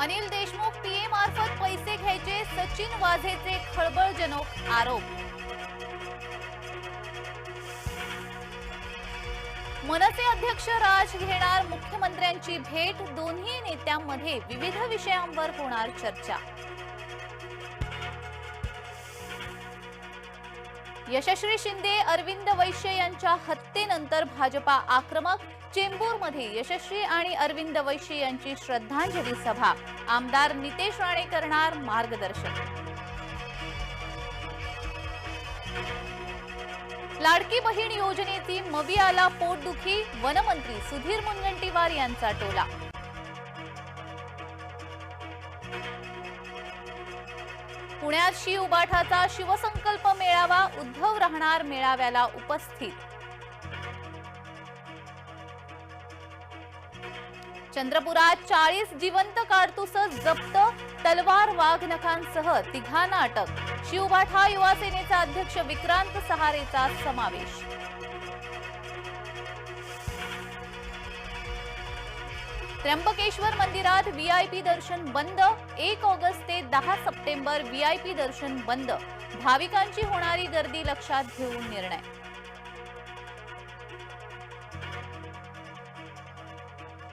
अनिल देशमुख पीएमार्फत पैसे घ्यायचे सचिन वाझेचे खळबळजनक आरोप. मनसे अध्यक्ष राज घेणार मुख्यमंत्र्यांची भेट दोन्ही नेत्यांमध्ये विविध विषयांवर होणार चर्चा. यशस्वी शिंदे अरविंद वैश्य यांच्या हत्येनंतर भाजपा आक्रमक. चेंबूरमध्ये यशस्वी आणि अरविंद वैश्य यांची श्रद्धांजली सभा. आमदार नितेश राणे करणार मार्गदर्शन. लाडकी बहीण योजनेची मवियाला पोटदुखी वनमंत्री सुधीर मुनगंटीवार यांचा टोला. पुण्यात शिव उबाठाचा उद्धव राहणार मेळाव्याला उपस्थित. चंद्रपुरात चाळीस जिवंत काडतुस जप्त तलवार वाघनखांसह तिघांना अटक शिवबाठा युवा सेनेचा अध्यक्ष विक्रांत सहारेचा समावेश. त्र्यंबकेश्वर मंदिरात व्हीआयपी दर्शन बंद. एक ऑगस्ट ते दहा सप्टेंबर व्हीआयपी दर्शन बंद. भाविकांची होणारी गर्दी लक्षात घेऊन निर्णय.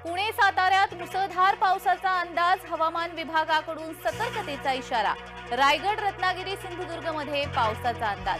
पुणे साताऱ्यात मुसळधार पावसाचा अंदाज हवामान विभागाकडून सतर्कतेचा इशारा. रायगड रत्नागिरी सिंधुदुर्गमध्ये पावसाचा अंदाज.